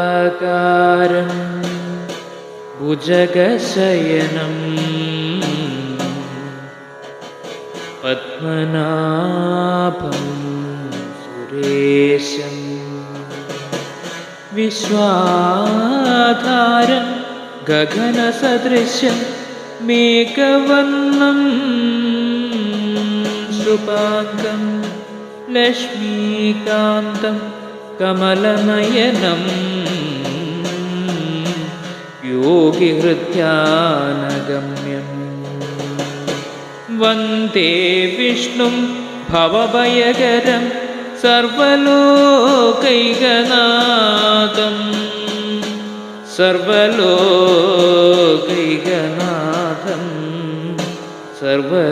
ശാന്താകാരം ഭുജഗശയനം പത്മനാഭം സുരേശം വിശ്വാധാരം ഗഗനസദൃശം മേഘവർണം नृपाङ्गं लक्ष्मीकान्तं कमलनयनम् योगिहृत्याम्यं वन्दे विष्णुं भवभयकरं सर्वलोकैगनादम् सर्वलोकैगनादम् സർവലോകൈകനാഥം.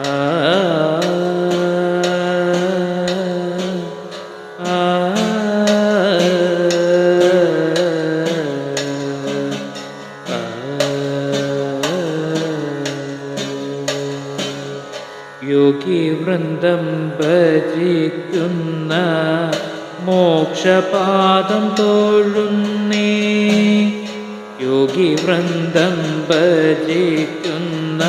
ആ ആ യോഗി വൃന്ദം ഭജിക്കുന്ന മോക്ഷപാദം തോഴുന്നേ. യോഗി വൃന്ദം ഭജിക്കുന്ന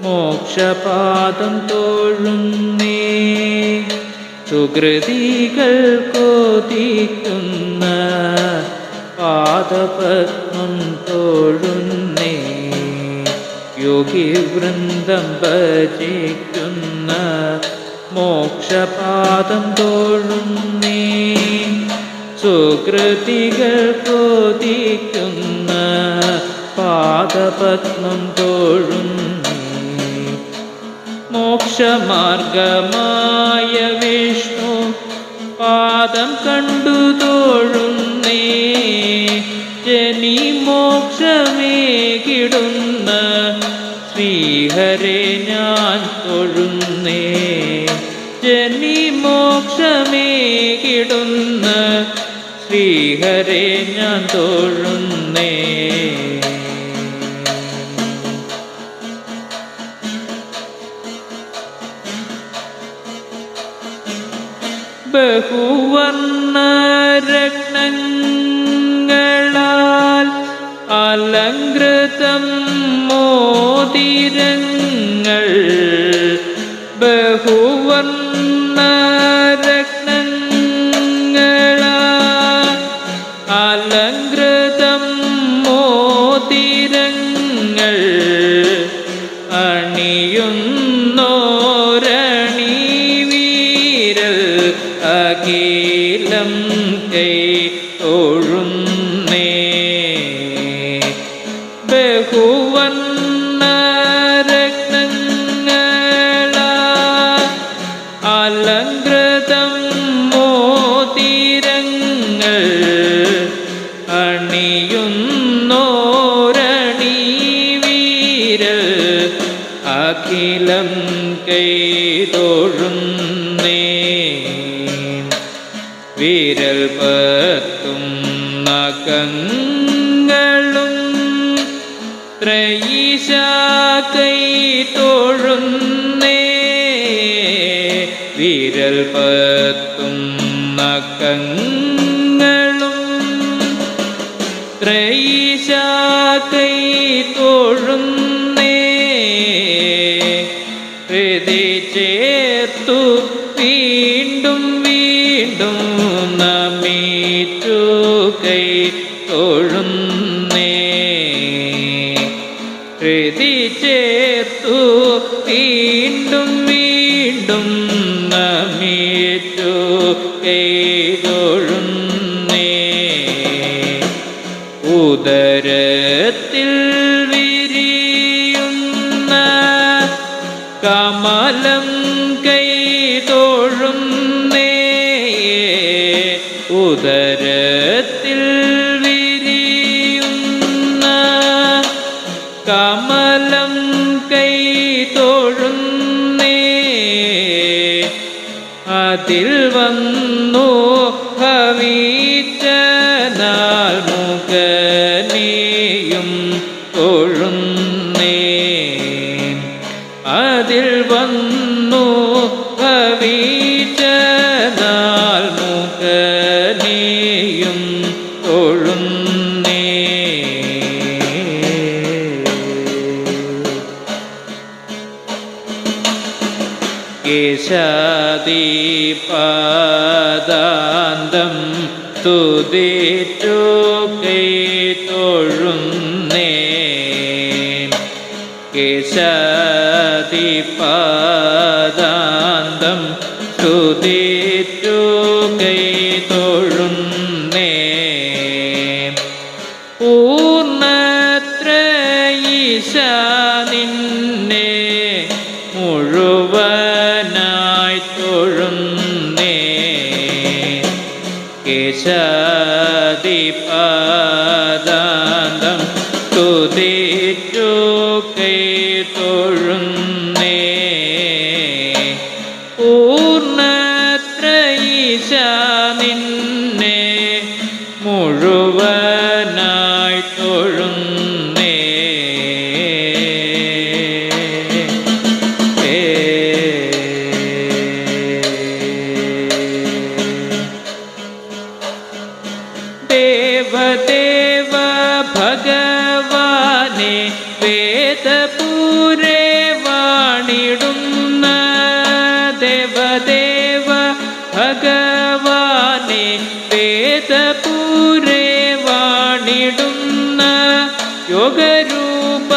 മോക്ഷപാദം തോഴുന്നേ. സുഹൃതികൾ കോതിക്കുന്ന പാദപത്മം തോഴുന്നേ. യോഗി വൃന്ദം ഭജിക്കുന്ന മോക്ഷപാദം തോഴുന്നേ സുകൃതികൾ കൊതിക്കുന്ന പാദപത്മം തോഴുന്നേ മോക്ഷമാർഗമായ വിഷ്ണു പാദം കണ്ടു തോഴുന്നേ ജനി മോക്ഷമേ കിടുന്ന ശ്രീഹരെ ഞാൻ തൊഴുന്നേ. ജനി മോക്ഷമേകിടുന്ന ശ്രീഹരെ ഞാൻ തൊഴുന്നേ. ബഹുവർണ രത്നങ്ങളാൽ അലങ്കൃതം മോതിരങ്ങൾ know കൈതൊഴുന്നേ വിരൽ പത്തും നഖങ്ങളും ത്രയീശ കൈ തൊഴുന്നേ വിരൽ പത്തും നഖങ്ങളും ത്രയീശ കൈ തൊഴുന്നേ ചേർത്തു വീണ്ടും വീണ്ടും നമ്മീറ്റു കൈ തൊഴുന്നേ. ഹൃദയ ചേർത്തു. വീണ്ടും വീണ്ടും നമ്മീറ്റു കൈ അതിൽ വന്നു. കേശാദിപാദാന്തം തുതിറ്റു കൈ തൊഴുന്നേ. കേശാദിപാദാന്തം തുതിറ്റു കൈ തൊഴുന്നേ. കേശാദിപാദാന്തം തുതിറ്റു ദേവദേവ ഭഗവാനെ വേദപൂരേ വാണിടുന്ന ദേവദേവ ഭഗവാനെ വേദപൂരേ വാണിടുന്ന യോഗരൂപ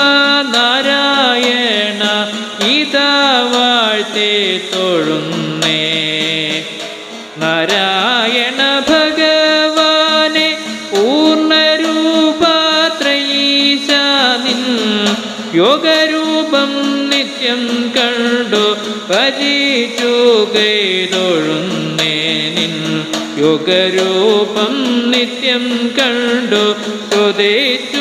യോഗരൂപം നിത്യം കണ്ടു ഭജിച്ചു കൈതൊഴുന്നേ നിൻ യോഗരൂപം നിത്യം കണ്ടു കൈതൊഴുന്നേ